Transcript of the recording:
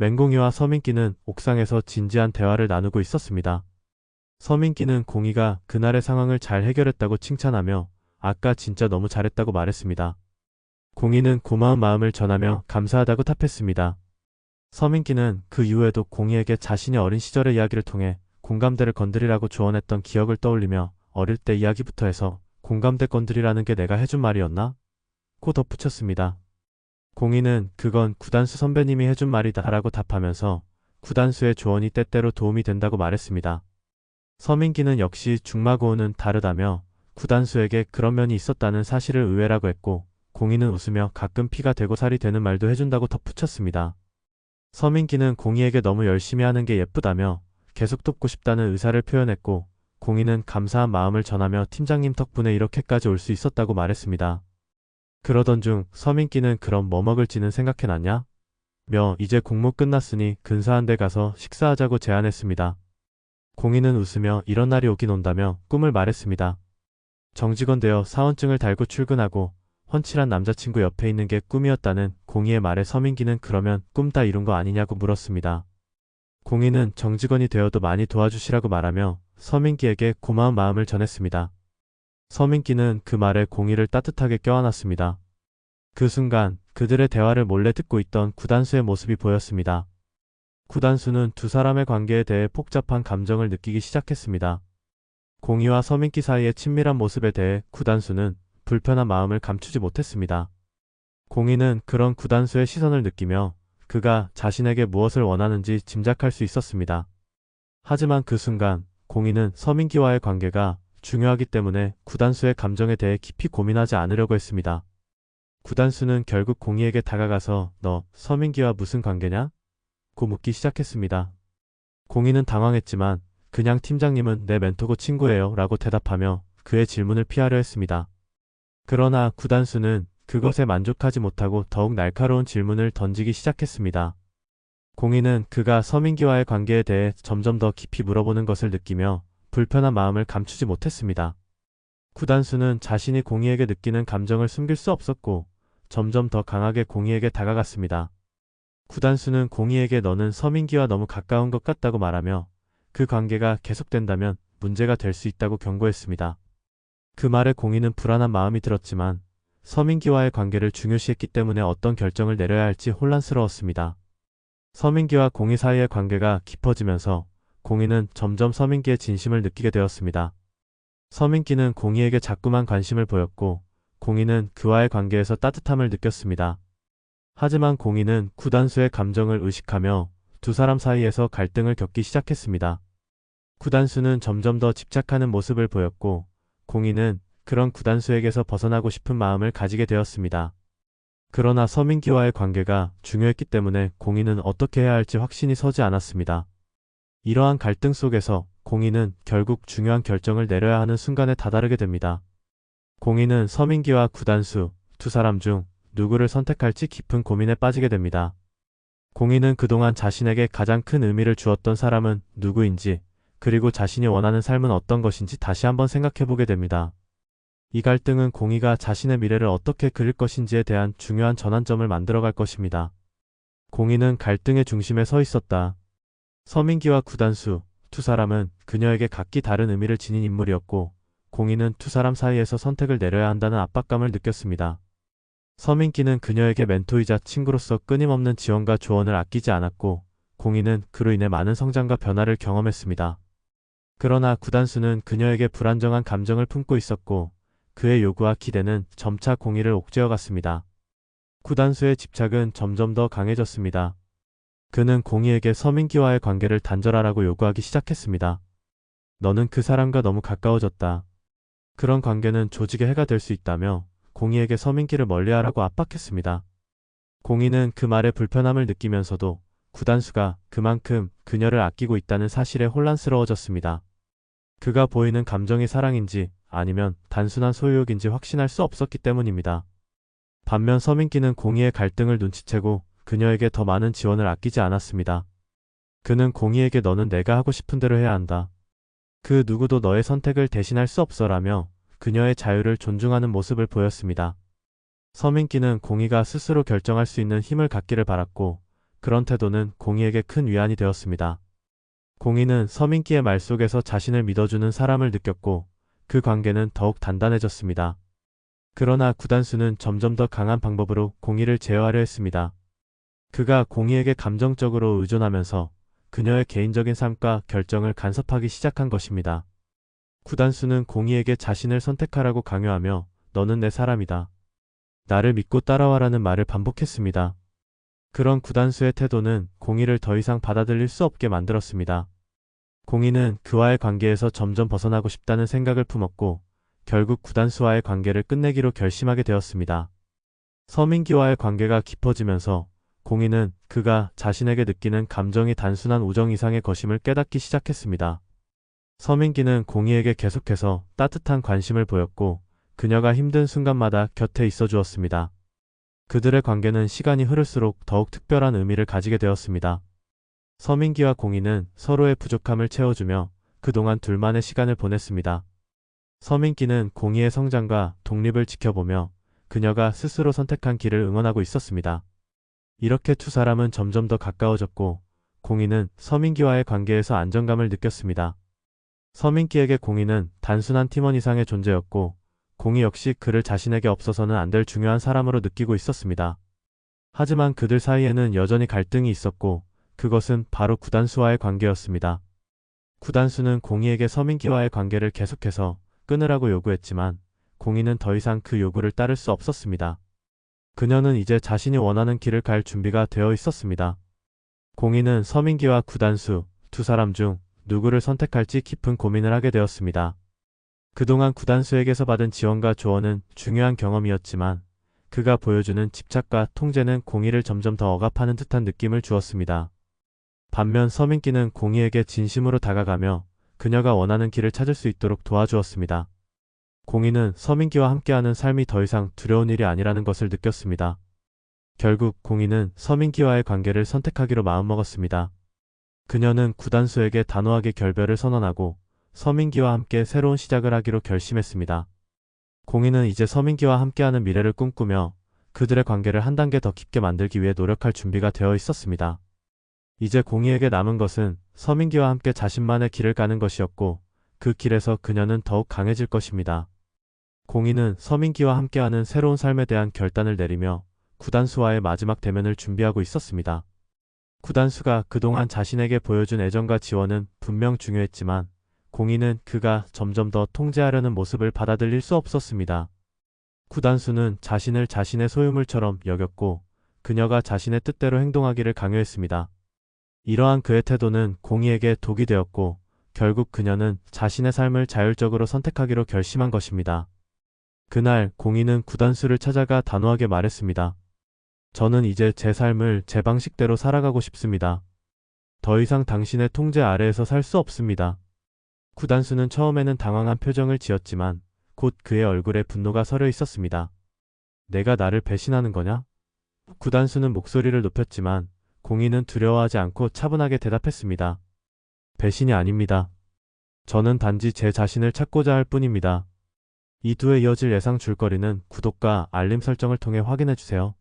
맹공이와 서민기는 옥상에서 진지한 대화를 나누고 있었습니다. 서민기는 공이가 그날의 상황을 잘 해결했다고 칭찬하며 아까 진짜 너무 잘했다고 말했습니다. 공이는 고마운 마음을 전하며 감사하다고 답했습니다. 서민기는 그 이후에도 공이에게 자신이 어린 시절의 이야기를 통해 공감대를 건드리라고 조언했던 기억을 떠올리며 어릴 때 이야기부터 해서 공감대 건드리라는 게 내가 해준 말이었나? 고 덧붙였습니다. 공이는 그건 구단수 선배님이 해준 말이다 라고 답하면서 구단수의 조언이 때때로 도움이 된다고 말했습니다. 서민기는 역시 중마고우는 다르다며 구단수에게 그런 면이 있었다는 사실을 의외라고 했고 공이는 웃으며 가끔 피가 되고 살이 되는 말도 해준다고 덧붙였습니다. 서민기는 공이에게 너무 열심히 하는 게 예쁘다며 계속 돕고 싶다는 의사를 표현했고 공이는 감사한 마음을 전하며 팀장님 덕분에 이렇게까지 올 수 있었다고 말했습니다. 그러던 중 서민기는 그럼 뭐 먹을지는 생각해놨냐? 며 이제 공모 끝났으니 근사한 데 가서 식사하자고 제안했습니다. 공인은 웃으며 이런 날이 오긴 온다며 꿈을 말했습니다. 정직원 되어 사원증을 달고 출근하고 훤칠한 남자친구 옆에 있는 게 꿈이었다는 공희의 말에 서민기는 그러면 꿈 다 이룬 거 아니냐고 물었습니다. 공희는 정직원이 되어도 많이 도와주시라고 말하며 서민기에게 고마운 마음을 전했습니다. 서민기는 그 말에 공희를 따뜻하게 껴안았습니다. 그 순간 그들의 대화를 몰래 듣고 있던 구단수의 모습이 보였습니다. 구단수는 두 사람의 관계에 대해 복잡한 감정을 느끼기 시작했습니다. 공희와 서민기 사이의 친밀한 모습에 대해 구단수는 불편한 마음을 감추지 못했습니다. 공희는 그런 구단수의 시선을 느끼며 그가 자신에게 무엇을 원하는지 짐작할 수 있었습니다. 하지만 그 순간 공희는 서민기와의 관계가 중요하기 때문에 구단수의 감정에 대해 깊이 고민하지 않으려고 했습니다. 구단수는 결국 공희에게 다가가서 너 서민기와 무슨 관계냐? 고 묻기 시작했습니다. 공희는 당황했지만 그냥 팀장님은 내 멘토고 친구예요 라고 대답하며 그의 질문을 피하려 했습니다. 그러나 구단수는 그것에 만족하지 못하고 더욱 날카로운 질문을 던지기 시작했습니다. 공희는 그가 서민기와의 관계에 대해 점점 더 깊이 물어보는 것을 느끼며 불편한 마음을 감추지 못했습니다. 구단수는 자신이 공희에게 느끼는 감정을 숨길 수 없었고 점점 더 강하게 공희에게 다가갔습니다. 구단수는 공희에게 너는 서민기와 너무 가까운 것 같다고 말하며 그 관계가 계속된다면 문제가 될 수 있다고 경고했습니다. 그 말에 공희는 불안한 마음이 들었지만 서민기와의 관계를 중요시했기 때문에 어떤 결정을 내려야 할지 혼란스러웠습니다. 서민기와 공희 사이의 관계가 깊어지면서 공희는 점점 서민기의 진심을 느끼게 되었습니다. 서민기는 공희에게 자꾸만 관심을 보였고 공희는 그와의 관계에서 따뜻함을 느꼈습니다. 하지만 공희는 구단수의 감정을 의식하며 두 사람 사이에서 갈등을 겪기 시작했습니다. 구단수는 점점 더 집착하는 모습을 보였고 공희는 그런 구단수에게서 벗어나고 싶은 마음을 가지게 되었습니다. 그러나 서민기와의 관계가 중요했기 때문에 공희는 어떻게 해야 할지 확신이 서지 않았습니다. 이러한 갈등 속에서 공희는 결국 중요한 결정을 내려야 하는 순간에 다다르게 됩니다. 공희는 서민기와 구단수 두 사람 중 누구를 선택할지 깊은 고민에 빠지게 됩니다. 공희는 그동안 자신에게 가장 큰 의미를 주었던 사람은 누구인지 그리고 자신이 원하는 삶은 어떤 것인지 다시 한번 생각해보게 됩니다. 이 갈등은 공희가 자신의 미래를 어떻게 그릴 것인지에 대한 중요한 전환점을 만들어갈 것입니다. 공희는 갈등의 중심에 서 있었다. 서민기와 구단수 두 사람은 그녀에게 각기 다른 의미를 지닌 인물이었고 공희는 두 사람 사이에서 선택을 내려야 한다는 압박감을 느꼈습니다. 서민기는 그녀에게 멘토이자 친구로서 끊임없는 지원과 조언을 아끼지 않았고 공희는 그로 인해 많은 성장과 변화를 경험했습니다. 그러나 구단수는 그녀에게 불안정한 감정을 품고 있었고 그의 요구와 기대는 점차 공희를 옥죄어 갔습니다. 구단수의 집착은 점점 더 강해졌습니다. 그는 공희에게 서민기와의 관계를 단절하라고 요구하기 시작했습니다. 너는 그 사람과 너무 가까워졌다. 그런 관계는 조직의 해가 될 수 있다며 공희에게 서민기를 멀리하라고 압박했습니다. 공희는 그 말에 불편함을 느끼면서도 구단수가 그만큼 그녀를 아끼고 있다는 사실에 혼란스러워졌습니다. 그가 보이는 감정이 사랑인지 아니면 단순한 소유욕인지 확신할 수 없었기 때문입니다. 반면 서민기는 공희의 갈등을 눈치채고 그녀에게 더 많은 지원을 아끼지 않았습니다. 그는 공희에게 너는 내가 하고 싶은 대로 해야 한다. 그 누구도 너의 선택을 대신할 수 없어라며 그녀의 자유를 존중하는 모습을 보였습니다. 서민기는 공희가 스스로 결정할 수 있는 힘을 갖기를 바랐고 그런 태도는 공희에게 큰 위안이 되었습니다. 공희는 서민기의 말 속에서 자신을 믿어주는 사람을 느꼈고 그 관계는 더욱 단단해졌습니다. 그러나 구단수는 점점 더 강한 방법으로 공희를 제어하려 했습니다. 그가 공희에게 감정적으로 의존하면서 그녀의 개인적인 삶과 결정을 간섭하기 시작한 것입니다. 구단수는 공희에게 자신을 선택하라고 강요하며 너는 내 사람이다. 나를 믿고 따라와라는 말을 반복했습니다. 그런 구단수의 태도는 공희를 더 이상 받아들일 수 없게 만들었습니다. 공희는 그와의 관계에서 점점 벗어나고 싶다는 생각을 품었고 결국 구단수와의 관계를 끝내기로 결심하게 되었습니다. 서민기와의 관계가 깊어지면서 공희는 그가 자신에게 느끼는 감정이 단순한 우정 이상의 것임을 깨닫기 시작했습니다. 서민기는 공희에게 계속해서 따뜻한 관심을 보였고 그녀가 힘든 순간마다 곁에 있어 주었습니다. 그들의 관계는 시간이 흐를수록 더욱 특별한 의미를 가지게 되었습니다. 서민기와 공희는 서로의 부족함을 채워주며 그동안 둘만의 시간을 보냈습니다. 서민기는 공희의 성장과 독립을 지켜보며 그녀가 스스로 선택한 길을 응원하고 있었습니다. 이렇게 두 사람은 점점 더 가까워졌고 공희는 서민기와의 관계에서 안정감을 느꼈습니다. 서민기에게 공희는 단순한 팀원 이상의 존재였고 공희 역시 그를 자신에게 없어서는 안 될 중요한 사람으로 느끼고 있었습니다. 하지만 그들 사이에는 여전히 갈등이 있었고 그것은 바로 구단수와의 관계였습니다. 구단수는 공희에게 서민기와의 관계를 계속해서 끊으라고 요구했지만 공희는 더 이상 그 요구를 따를 수 없었습니다. 그녀는 이제 자신이 원하는 길을 갈 준비가 되어 있었습니다. 공희는 서민기와 구단수 두 사람 중 누구를 선택할지 깊은 고민을 하게 되었습니다. 그동안 구단수에게서 받은 지원과 조언은 중요한 경험이었지만 그가 보여주는 집착과 통제는 공희를 점점 더 억압하는 듯한 느낌을 주었습니다. 반면 서민기는 공희에게 진심으로 다가가며 그녀가 원하는 길을 찾을 수 있도록 도와주었습니다. 공희는 서민기와 함께하는 삶이 더 이상 두려운 일이 아니라는 것을 느꼈습니다. 결국 공희는 서민기와의 관계를 선택하기로 마음먹었습니다. 그녀는 구단수에게 단호하게 결별을 선언하고 서민기와 함께 새로운 시작을 하기로 결심했습니다. 공희는 이제 서민기와 함께하는 미래를 꿈꾸며 그들의 관계를 한 단계 더 깊게 만들기 위해 노력할 준비가 되어 있었습니다. 이제 공희에게 남은 것은 서민기와 함께 자신만의 길을 가는 것이었고 그 길에서 그녀는 더욱 강해질 것입니다. 공희는 서민기와 함께하는 새로운 삶에 대한 결단을 내리며 구단수와의 마지막 대면을 준비하고 있었습니다. 구단수가 그동안 자신에게 보여준 애정과 지원은 분명 중요했지만 공희는 그가 점점 더 통제하려는 모습을 받아들일 수 없었습니다. 구단수는 자신을 자신의 소유물처럼 여겼고 그녀가 자신의 뜻대로 행동하기를 강요했습니다. 이러한 그의 태도는 공희에게 독이 되었고 결국 그녀는 자신의 삶을 자율적으로 선택하기로 결심한 것입니다. 그날 공희는 구단수를 찾아가 단호하게 말했습니다. 저는 이제 제 삶을 제 방식대로 살아가고 싶습니다. 더 이상 당신의 통제 아래에서 살 수 없습니다. 구단수는 처음에는 당황한 표정을 지었지만 곧 그의 얼굴에 분노가 서려 있었습니다. 내가 나를 배신하는 거냐? 구단수는 목소리를 높였지만 공희는 두려워하지 않고 차분하게 대답했습니다. 배신이 아닙니다. 저는 단지 제 자신을 찾고자 할 뿐입니다. 이 두에 이어질 예상 줄거리는 구독과 알림 설정을 통해 확인해주세요.